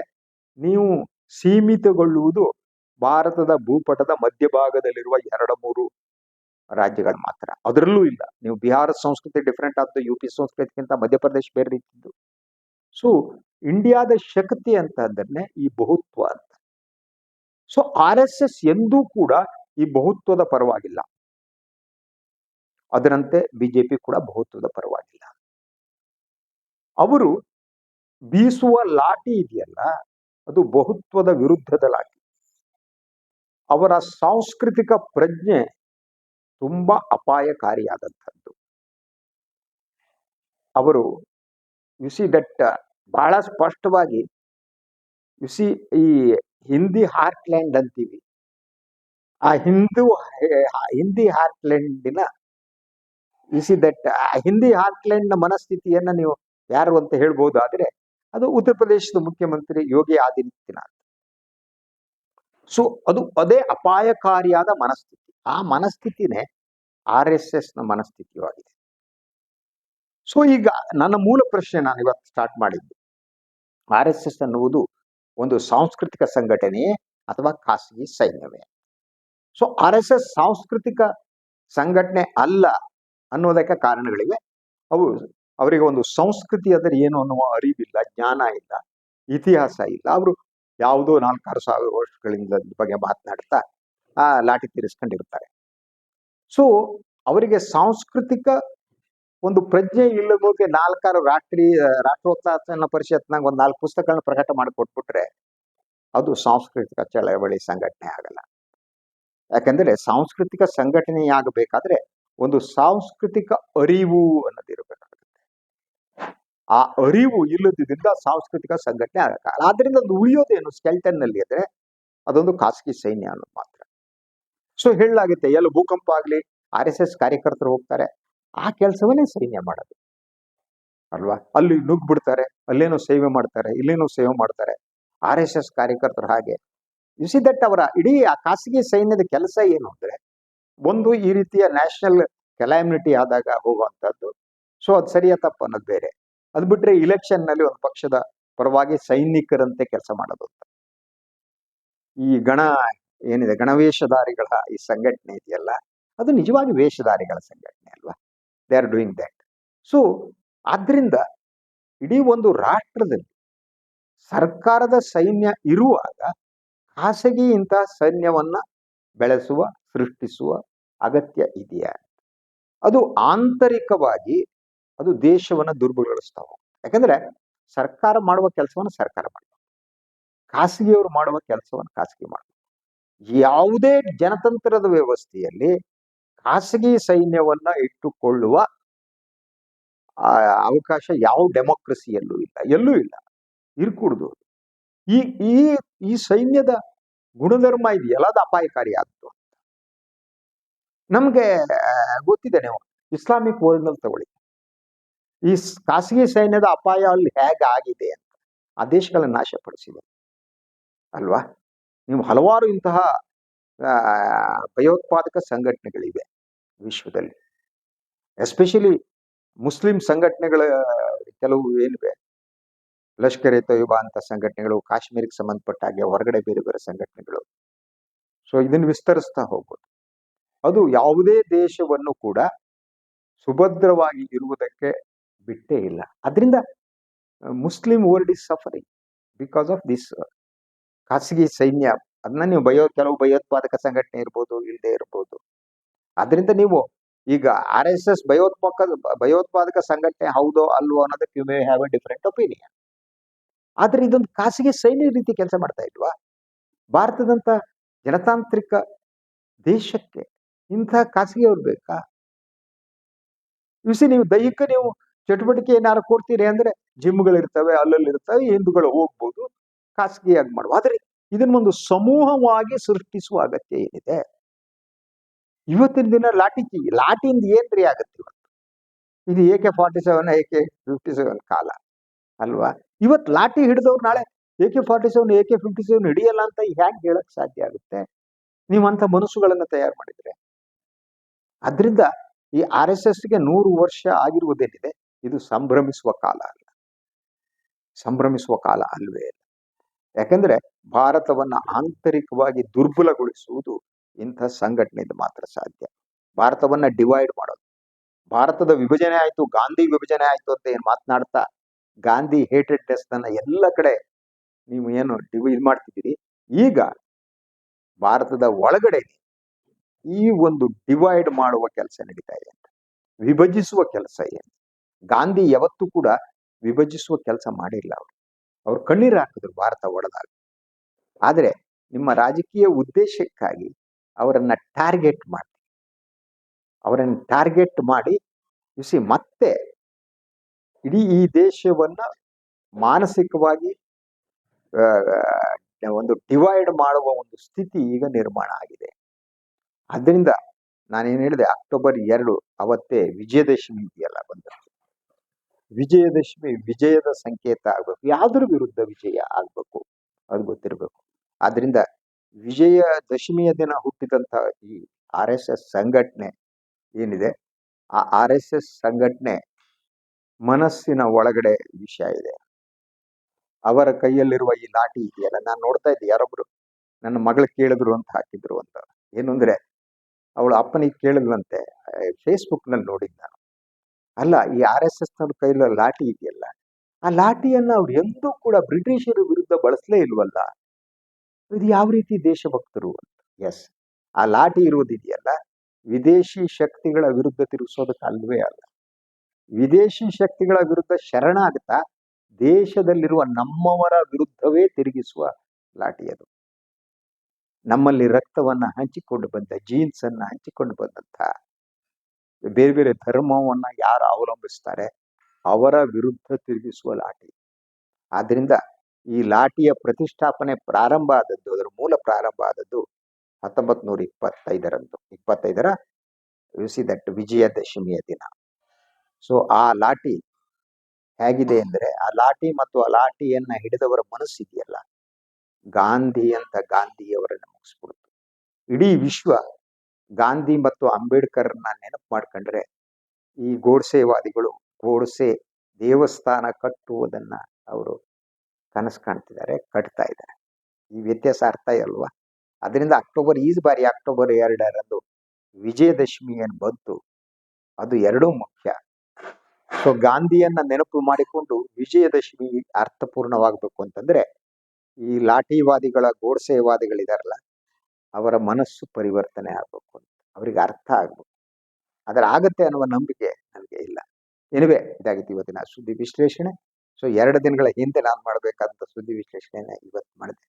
ನೀವು ಸೀಮಿತಗೊಳ್ಳುವುದು ಭಾರತದ ಭೂಪಟದ ಮಧ್ಯಭಾಗದಲ್ಲಿರುವ ಎರಡು, ಮೂರು ರಾಜ್ಯಗಳು ಮಾತ್ರ. ಅದರಲ್ಲೂ ಇಲ್ಲ. ನೀವು ಬಿಹಾರ ಸಂಸ್ಕೃತಿ ಡಿಫ್ರೆಂಟ್ ಆದ್ದು ಯು ಪಿ ಸಂಸ್ಕೃತಿಗಿಂತ ಮಧ್ಯಪ್ರದೇಶ ಬೇರೆ ರೀತಿದ್ದು ಸೊ ಇಂಡಿಯಾದ ಶಕ್ತಿ ಅಂತ ಅಂದ್ರೆ ಈ ಬಹುತ್ವ ಅಂತ. ಸೊ ಆರ್ ಎಸ್ ಎಸ್ ಎಂದೂ ಕೂಡ ಈ ಬಹುತ್ವದ ಪರವಾಗಿಲ್ಲ. ಅದರಂತೆ ಬಿಜೆಪಿ ಕೂಡ ಬಹುತ್ವದ ಪರವಾಗಿಲ್ಲ. ಅವರು ಬೀಸುವ ಲಾಠಿ ಇದೆಯಲ್ಲ, ಅದು ಬಹುತ್ವದ ವಿರುದ್ಧದ ಲಾಠಿ. ಅವರ ಸಾಂಸ್ಕೃತಿಕ ಪ್ರಜ್ಞೆ ತುಂಬಾ ಅಪಾಯಕಾರಿಯಾದಂಥದ್ದು. ಅವರು ಯು ಸಿ ದಟ್ ಬಹಳ ಸ್ಪಷ್ಟವಾಗಿ ಯು ಸಿ ಈ ಹಿಂದಿ ಹಾರ್ಟ್ಲ್ಯಾಂಡ್ ಅಂತೀವಿ. ಆ ಹಿಂದೂ ಹಿಂದಿ ಹಾರ್ಟ್ಲ್ಯಾಂಡಿನ ಸಿ ದಟ್ ಹಿಂದಿ ಹಾರ್ಟ್ಲ್ಯಾಂಡ್ನ ಮನಸ್ಥಿತಿಯನ್ನ ನೀವು ಯಾರು ಅಂತ ಹೇಳ್ಬೋದು ಆದರೆ ಅದು ಉತ್ತರ ಪ್ರದೇಶದ ಮುಖ್ಯಮಂತ್ರಿ ಯೋಗಿ ಆದಿತ್ಯನಾಥ್. ಸೊ ಅದು ಅದೇ ಅಪಾಯಕಾರಿಯಾದ ಮನಸ್ಥಿತಿ. ಆ ಮನಸ್ಥಿತಿನೇ ಆರ್ ಎಸ್ ಎಸ್ನ ಮನಸ್ಥಿತಿಯಾಗಿದೆ. ಸೊ ಈಗ ನನ್ನ ಮೂಲ ಪ್ರಶ್ನೆ ನಾನು ಇವತ್ತು ಸ್ಟಾರ್ಟ್ ಮಾಡಿದ್ದು. ಆರ್ ಎಸ್ ಎಸ್ ಅನ್ನುವುದು ಒಂದು ಸಾಂಸ್ಕೃತಿಕ ಸಂಘಟನೆಯೇ ಅಥವಾ ಖಾಸಗಿ ಸೈನ್ಯವೇ? ಸೊ ಆರ್ ಎಸ್ ಎಸ್ ಸಾಂಸ್ಕೃತಿಕ ಸಂಘಟನೆ ಅಲ್ಲ ಅನ್ನೋದಕ್ಕೆ ಕಾರಣಗಳಿವೆ. ಅವು ಅವರಿಗೆ ಒಂದು ಸಂಸ್ಕೃತಿ ಅದರ ಏನು ಅನ್ನುವ ಅರಿವಿಲ್ಲ, ಜ್ಞಾನ ಇಲ್ಲ, ಇತಿಹಾಸ ಇಲ್ಲ. ಅವರು ಯಾವುದೋ ನಾಲ್ಕಾರು ಸಾವಿರ ವರ್ಷಗಳಿಂದ ಬಗ್ಗೆ ಮಾತನಾಡ್ತಾ ಆ ಲಾಠಿ ತೀರಿಸ್ಕೊಂಡಿರ್ತಾರೆ. ಸೊ ಅವರಿಗೆ ಸಾಂಸ್ಕೃತಿಕ ಒಂದು ಪ್ರಜ್ಞೆ ಇಲ್ಲದೋಕೆ ನಾಲ್ಕಾರು ರಾಷ್ಟ್ರೀಯ ರಾಷ್ಟ್ರೋತ್ಥಾನ ಪರಿಷತ್ನಾಗ ಒಂದು ನಾಲ್ಕು ಪುಸ್ತಕಗಳನ್ನ ಪ್ರಕಟ ಮಾಡಿ ಕೊಟ್ಬಿಟ್ರೆ ಅದು ಸಾಂಸ್ಕೃತಿಕ ಚಳವಳಿ ಸಂಘಟನೆ ಆಗಲ್ಲ. ಯಾಕಂದ್ರೆ ಸಾಂಸ್ಕೃತಿಕ ಸಂಘಟನೆಯಾಗಬೇಕಾದ್ರೆ ಒಂದು ಸಾಂಸ್ಕೃತಿಕ ಅರಿವು ಅನ್ನೋದಿರಬೇಕಾಗುತ್ತೆ ಆ ಅರಿವು ಇಲ್ಲದಿದ್ದರಿಂದ ಸಾಂಸ್ಕೃತಿಕ ಸಂಘಟನೆ ಆಗಲ್ಲ. ಆದ್ರಿಂದ ಅದು ಉಳಿಯೋದೇನು ಸ್ಕೆಲ್ಟನ್ನಲ್ಲಿ ಅಂದ್ರೆ ಅದೊಂದು ಖಾಸಗಿ ಸೈನ್ಯ ಅನ್ನೋದು ಮಾತ್ರ. ಸೊ ಹೇಳಲಾಗುತ್ತೆ, ಎಲ್ಲ ಭೂಕಂಪ ಆಗ್ಲಿ, ಆರ್ ಎಸ್ ಎಸ್ ಕಾರ್ಯಕರ್ತರು ಹೋಗ್ತಾರೆ, ಆ ಕೆಲಸವನ್ನೇ ಸೈನ್ಯ ಮಾಡೋದು. ಅಲ್ವಾ? ಅಲ್ಲಿ ನುಗ್ಬಿಡ್ತಾರೆ ಅಲ್ಲೇನೋ ಸೇವೆ ಮಾಡ್ತಾರೆ, ಇಲ್ಲೇನೋ ಸೇವೆ ಮಾಡ್ತಾರೆ, ಆರ್ ಎಸ್ ಎಸ್ ಕಾರ್ಯಕರ್ತರು ಹಾಗೆ. ದಟ್ ಅವರ ಇಡೀ ಆ ಖಾಸಗಿ ಸೈನ್ಯದ ಕೆಲಸ ಏನು ಅಂದ್ರೆ, ಒಂದು ಈ ರೀತಿಯ ನ್ಯಾಷನಲ್ ಕೆಲಾಮಿನಿಟಿ ಆದಾಗ ಹೋಗುವಂತದ್ದು ಸೊ ಅದು ಸರಿಯ ತಪ್ಪು ಅನ್ನೋದು ಬೇರೆ. ಅದು ಬಿಟ್ರೆ ಇಲೆಕ್ಷನ್ನಲ್ಲಿ ಒಂದು ಪಕ್ಷದ ಪರವಾಗಿ ಸೈನಿಕರಂತೆ ಕೆಲಸ ಮಾಡೋದು ಈ ಗಣ ಏನಿದೆ, ಗಣವೇಷಧಾರಿಗಳ ಈ ಸಂಘಟನೆ ಇದೆಯಲ್ಲ, ಅದು ನಿಜವಾಗಿ ವೇಷಧಾರಿಗಳ ಸಂಘಟನೆ ಅಲ್ವಾ? They are doing that so ಆದ್ರಿಂದ ಇಡೀ ಒಂದು ರಾಷ್ಟ್ರದಲ್ಲಿ ಸರ್ಕಾರದ ಸೈನ್ಯ ಇರುವಾಗ ಖಾಸಗಿ ಇಂತಹ ಸೈನ್ಯವನ್ನ ಬೆಳೆಸುವ, ಸೃಷ್ಟಿಸುವ ಅಗತ್ಯ ಇದೆಯಾ? ಅದು ಆಂತರಿಕವಾಗಿ ಅದು ದೇಶವನ್ನ ದುರ್ಬಲಗೊಳಿಸ್ತಾ ಯಾಕಂದ್ರೆ ಸರ್ಕಾರ ಮಾಡುವ ಕೆಲಸವನ್ನು ಸರ್ಕಾರ ಮಾಡಬೇಕು ಖಾಸಗಿಯವರು ಮಾಡುವ ಕೆಲಸವನ್ನು ಖಾಸಗಿ ಮಾಡಬೇಕು ಯಾವುದೇ ಜನತಂತ್ರದ ವ್ಯವಸ್ಥೆಯಲ್ಲಿ ಖಾಸಗಿ ಸೈನ್ಯವನ್ನ ಇಟ್ಟುಕೊಳ್ಳುವ ಅವಕಾಶ ಯಾವ ಡೆಮೋಕ್ರಸಿಯಲ್ಲೂ ಇಲ್ಲ. ಎಲ್ಲೂ ಇಲ್ಲ. ಇರ್ಕೂಡ್ದು ಈ ಈ ಈ ಸೈನ್ಯದ ಗುಣಧರ್ಮ ಇದೆಯಲ್ಲ ಅದು ಅಪಾಯಕಾರಿ ಆದ್ದು ನಮ್ಗೆ ಗೊತ್ತಿದೆ ನೀವು. ಇಸ್ಲಾಮಿಕ್ ವರ್ಲ್ಡ್ನಲ್ಲಿ ತಗೊಳ್ಳಿ. ಈ ಖಾಸಗಿ ಸೈನ್ಯದ ಅಪಾಯ ಅಲ್ಲಿ ಹೇಗಾಗಿದೆ ಅಂತ ಆ ದೇಶಗಳನ್ನ ನಾಶಪಡಿಸಿದೆ. ಅಲ್ವಾ? ನೀವು ಹಲವಾರು ಇಂತಹ ಭಯೋತ್ಪಾದಕ ಸಂಘಟನೆಗಳಿವೆ ವಿಶ್ವದಲ್ಲಿ. ಎಸ್ಪೆಷಲಿ ಮುಸ್ಲಿಂ ಸಂಘಟನೆಗಳ, ಕೆಲವು ಏನಿವೆ? ಲಷ್ಕರ್ ಎ ತೊಯ್ಬಾ ಅಂತ ಸಂಘಟನೆಗಳು, ಕಾಶ್ಮೀರಕ್ಕೆ ಸಂಬಂಧಪಟ್ಟ ಹಾಗೆ ಹೊರಗಡೆ ಬೇರೆ ಬೇರೆ ಸಂಘಟನೆಗಳು. ಸೊ ಇದನ್ನು ವಿಸ್ತರಿಸ್ತಾ ಹೋಗ್ಬೋದು. ಅದು ಯಾವುದೇ ದೇಶವನ್ನು ಕೂಡ ಸುಭದ್ರವಾಗಿ ಇರುವುದಕ್ಕೆ ಬಿಟ್ಟೇ ಇಲ್ಲ. ಅದರಿಂದ Muslim world is suffering because of this ಖಾಸಗಿ ಸೈನ್ಯ. ಅದನ್ನ ನೀವು ಭಯೋ ಕೆಲವು ಭಯೋತ್ಪಾದಕ ಸಂಘಟನೆ ಇರ್ಬೋದು ಇಲ್ಲದೆ ಇರ್ಬೋದು. ಅದರಿಂದ ನೀವು ಈಗ ಆರ್ ಎಸ್ ಎಸ್ ಭಯೋತ್ಪಾದಕ ಭಯೋತ್ಪಾದಕ ಸಂಘಟನೆ ಹೌದೋ, ಅಲ್ವೋ ಅನ್ನೋದಕ್ಕೆ you may have a different opinion ಆದ್ರೆ ಇದೊಂದು ಖಾಸಗಿ ಸೈನ್ಯ ರೀತಿ ಕೆಲಸ ಮಾಡ್ತಾ ಇಲ್ವಾ ಭಾರತದಂತ ಜನತಾಂತ್ರಿಕ ದೇಶಕ್ಕೆ ಇಂಥ ಖಾಸಗಿಯವ್ರು ಬೇಕಾ? ಸಿ ನೀವು ದೈಹಿಕ ನೀವು ಚಟುವಟಿಕೆ ಏನಾರು ಕೊಡ್ತೀರಿ ಅಂದ್ರೆ ಜಿಮ್ಗಳಿರ್ತವೆ ಅಲ್ಲಲ್ಲಿ ಇರ್ತವೆ, ಹಿಂದೂಗಳು ಹೋಗ್ಬೋದು, ಖಾಸಗಿಯಾಗಿ ಮಾಡುವ ಆದ್ರೆ ಇದನ್ನೊಂದು ಸಮೂಹವಾಗಿ ಸೃಷ್ಟಿಸುವ ಅಗತ್ಯ ಏನಿದೆ? ಇವತ್ತಿನ ದಿನ ಲಾಠಿ ಲಾಠಿಯಿಂದ ಏನ್ರಿ ಆಗತ್ತೆ ಇವತ್ತು? ಇದು A K forty seven, A K fifty seven ಕಾಲ, ಅಲ್ವಾ? ಇವತ್ತು ಲಾಠಿ ಹಿಡಿದವ್ರು ನಾಳೆ A K forty seven, A K fifty seven ಹಿಡಿಯಲ್ಲ ಅಂತ ಹ್ಯಾಂಗ್ ಹೇಳಕ್ ಸಾಧ್ಯ ಆಗುತ್ತೆ? ನೀವಂತ ಮನಸ್ಸುಗಳನ್ನ ತಯಾರು ಮಾಡಿದ್ರೆ. ಅದರಿಂದ ಈ ಆರ್ ಎಸ್ ಎಸ್ಗೆ ನೂರು ವರ್ಷ ಆಗಿರುವುದೇನಿದೆ? ಇದು ಸಂಭ್ರಮಿಸುವ ಕಾಲ ಅಲ್ಲ. ಸಂಭ್ರಮಿಸುವ ಕಾಲ ಅಲ್ವೇ ಇಲ್ಲ ಯಾಕಂದ್ರೆ ಭಾರತವನ್ನ ಆಂತರಿಕವಾಗಿ ದುರ್ಬಲಗೊಳಿಸುವುದು ಇಂಥ ಸಂಘಟನೆಯಿಂದ ಮಾತ್ರ ಸಾಧ್ಯ. ಭಾರತವನ್ನ ಡಿವೈಡ್ ಮಾಡೋದು. ಭಾರತದ ವಿಭಜನೆ ಆಯ್ತು, ಗಾಂಧಿ ವಿಭಜನೆ ಆಯ್ತು ಅಂತ ಏನ್ ಮಾತನಾಡ್ತಾ, ಗಾಂಧಿ ಹೇಟೆಡ್ನೆಸ್ನ ಎಲ್ಲ ಕಡೆ ನೀವು ಏನು ಇದು ಮಾಡ್ತಿದ್ದೀರಿ? ಈಗ ಭಾರತದ ಒಳಗಡೆ ಈ ಒಂದು ಡಿವೈಡ್ ಮಾಡುವ ಕೆಲಸ ನಡೀತಾ ಇದೆ ಅಂತ. ವಿಭಜಿಸುವ ಕೆಲಸ ಏನು? ಗಾಂಧಿ ಯಾವತ್ತೂ ಕೂಡ ವಿಭಜಿಸುವ ಕೆಲಸ ಮಾಡಿಲ್ಲ ಅವರು. ಅವ್ರು ಕಣ್ಣೀರು ಹಾಕಿದ್ರು ಭಾರತ ಒಡೆದಾಗ. ಆದರೆ ನಿಮ್ಮ ರಾಜಕೀಯ ಉದ್ದೇಶಕ್ಕಾಗಿ ಅವರನ್ನ ಟಾರ್ಗೆಟ್ ಮಾಡಿ ಅವರನ್ನು ಟಾರ್ಗೆಟ್ ಮಾಡಿ ಸಿ ಮತ್ತೆ ಇಡೀ ಈ ದೇಶವನ್ನ ಮಾನಸಿಕವಾಗಿ ಒಂದು ಡಿವೈಡ್ ಮಾಡುವ ಒಂದು ಸ್ಥಿತಿ ಈಗ ನಿರ್ಮಾಣ ಆಗಿದೆ. ಆದ್ದರಿಂದ ನಾನೇನು ಹೇಳಿದೆ, ಅಕ್ಟೋಬರ್ ಎರಡು ಅವತ್ತೇ ವಿಜಯದಶಮಿ ಇದೆಯಲ್ಲ ಬಂದದ್ದು. ವಿಜಯದಶಮಿ, ವಿಜಯದ ಸಂಕೇತ ಆಗ್ಬೇಕು. ಯಾವ್ದ್ರ ವಿರುದ್ಧ ವಿಜಯ ಆಗ್ಬೇಕು ಅದು ಗೊತ್ತಿರಬೇಕು. ಆದ್ರಿಂದ ವಿಜಯ ದಶಮಿಯ ದಿನ ಹುಟ್ಟಿದಂತ ಈ ಆರ್ ಎಸ್ ಎಸ್ ಸಂಘಟನೆ ಏನಿದೆ, ಆ ಆರ್ ಎಸ್ ಎಸ್ ಸಂಘಟನೆ ಮನಸ್ಸಿನ ಒಳಗಡೆ ವಿಷಯ ಇದೆ. ಅವರ ಕೈಯಲ್ಲಿರುವ ಈ ಲಾಠಿ ಇದೆಯಲ್ಲ, ನಾನು ನೋಡ್ತಾ ಇದ್ದೆ, ಯಾರೊಬ್ರು ನನ್ನ ಮಗಳು ಕೇಳಿದ್ರು ಅಂತ ಹಾಕಿದ್ರು ಅಂತ. ಏನು ಅಂದರೆ, ಅವಳು ಅಪ್ಪನಿಗೆ ಕೇಳಿದ್ಲಂತೆ ಫೇಸ್ಬುಕ್ನಲ್ಲಿ ನೋಡಿದ್ ನಾನು. ಅಲ್ಲ, ಈ ಆರ್ ಎಸ್ ಎಸ್ ನವ್ರ ಕೈಲ ಲಾಠಿ ಇದೆಯಲ್ಲ, ಆ ಲಾಠಿಯನ್ನ ಅವ್ರು ಎಂದೂ ಕೂಡ ಬ್ರಿಟಿಷರ ವಿರುದ್ಧ ಬಳಸಲೇ ಇಲ್ವಲ್ಲ? ಇದು ಯಾವ ರೀತಿ ದೇಶಭಕ್ತರು ಅಂತ? ಎಸ್ ಆ ಲಾಠಿ ಇರುವುದಿದೆಯಲ್ಲ, ವಿದೇಶಿ ಶಕ್ತಿಗಳ ವಿರುದ್ಧ ತಿರುಗಿಸೋದಕ್ಕೆ ಅಲ್ವೇ ಅಲ್ಲ. ವಿದೇಶಿ ಶಕ್ತಿಗಳ ವಿರುದ್ಧ ಶರಣಾಗ್ತಾ ದೇಶದಲ್ಲಿರುವ ನಮ್ಮವರ ವಿರುದ್ಧವೇ ತಿರುಗಿಸುವ ಲಾಠಿ ಅದು. ನಮ್ಮಲ್ಲಿ ರಕ್ತವನ್ನ ಹಂಚಿಕೊಂಡು ಬಂದ ಜೀನ್ಸ್ ಅನ್ನ ಹಂಚಿಕೊಂಡು ಬಂದಂತ ಬೇರೆ ಬೇರೆ ಧರ್ಮವನ್ನ ಯಾರು ಅವಲಂಬಿಸ್ತಾರೆ ಅವರ ವಿರುದ್ಧ ತಿರುಗಿಸುವ ಲಾಠಿ. ಆದ್ರಿಂದ ಈ ಲಾಠಿಯ ಪ್ರತಿಷ್ಠಾಪನೆ ಪ್ರಾರಂಭ ಆದದ್ದು, ಅದರ ಮೂಲ ಪ್ರಾರಂಭ ಆದದ್ದು ಹತ್ತೊಂಬತ್ ನೂರ ಇಪ್ಪತ್ತೈದರಂದು ಇಪ್ಪತ್ತೈದರ ಸಿ ದಟ್ ವಿಜಯದಶಮಿಯ ದಿನ. ಸೊ ಆ ಲಾಠಿ ಹೇಗಿದೆ ಅಂದ್ರೆ, ಆ ಲಾಠಿ ಮತ್ತು ಆ ಲಾಠಿಯನ್ನ ಹಿಡಿದವರ ಮನಸ್ಸಿದೆಯಲ್ಲ? ಗಾಂಧಿ ಅಂತ ಗಾಂಧಿಯವರನ್ನು ಮುಗಿಸ್ಬಿಡ್ತು. ಇಡೀ ವಿಶ್ವ ಗಾಂಧಿ ಮತ್ತು ಅಂಬೇಡ್ಕರ್ನ ನೆನಪು ಮಾಡ್ಕೊಂಡ್ರೆ, ಈ ಗೋಡ್ಸೆವಾದಿಗಳು, ಗೋಡ್ಸೆ ದೇವಸ್ಥಾನ ಕಟ್ಟುವುದನ್ನ ಅವರು ಕನಸು ಕಾಣ್ತಿದ್ದಾರೆ, ಕಟ್ತಾ ಇದ್ದಾರೆ. ಈ ವ್ಯತ್ಯಾಸ ಅರ್ಥ ಅಲ್ವಾ ಅದರಿಂದ ಅಕ್ಟೋಬರ್, ಈ ಬಾರಿ ಅಕ್ಟೋಬರ್ ಎರಡರಂದು ವಿಜಯದಶಮಿ ಏನು ಬಂತು. ಅದು ಎರಡೂ ಮುಖ್ಯ. ಸೊ ಗಾಂಧಿಯನ್ನ ನೆನಪು ಮಾಡಿಕೊಂಡು ವಿಜಯದಶಮಿ ಅರ್ಥಪೂರ್ಣವಾಗಬೇಕು ಅಂತಂದ್ರೆ, ಈ ಲಾಠಿವಾದಿಗಳ, ಗೋಡ್ಸೆವಾದಿಗಳಿದಾರಲ್ಲ ಅವರ ಮನಸ್ಸು ಪರಿವರ್ತನೆ ಆಗ್ಬೇಕು ಅಂತ. ಅವರಿಗೆ ಅರ್ಥ ಆಗ್ಬೇಕು. ಅದರ ಆಗತ್ತೆ ಅನ್ನುವ ನಂಬಿಕೆ ನನಗೆ ಇಲ್ಲ. ಎನಿವೆ ಇದಾಗಿತ್ತು ಇವತ್ತಿನ ಸುದ್ದಿ ವಿಶ್ಲೇಷಣೆ. ಸೊ ಎರಡು ದಿನಗಳ ಹಿಂದೆ ನಾನು ಮಾಡಬೇಕಾದಂಥ ಸುದ್ದಿ ವಿಶ್ಲೇಷಣೆಯನ್ನು ಇವತ್ತು ಮಾಡಿದೆ.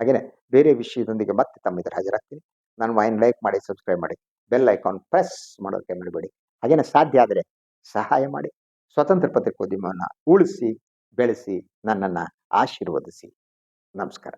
ಹಾಗೇನೆ ಬೇರೆ ವಿಷಯದೊಂದಿಗೆ ಮತ್ತೆ ತಮ್ಮ ಇದ್ರೆ ಹಾಜರಾಗ್ತೀನಿ. ನಾನು ವೈನ್ ಲೈಕ್ ಮಾಡಿ, ಸಬ್ಸ್ಕ್ರೈಬ್ ಮಾಡಿ, ಬೆಲ್ ಐಕಾನ್ ಪ್ರೆಸ್ ಮಾಡೋದಕ್ಕೆ ಮಾಡಬೇಡಿ ಹಾಗೇನೆ ಸಾಧ್ಯ ಆದರೆ ಸಹಾಯ ಮಾಡಿ, ಸ್ವತಂತ್ರ ಪತ್ರಿಕೋದ್ಯಮವನ್ನು ಉಳಿಸಿ, ಬೆಳೆಸಿ, ನನ್ನನ್ನು ಆಶೀರ್ವದಿಸಿ. ನಮಸ್ಕಾರ.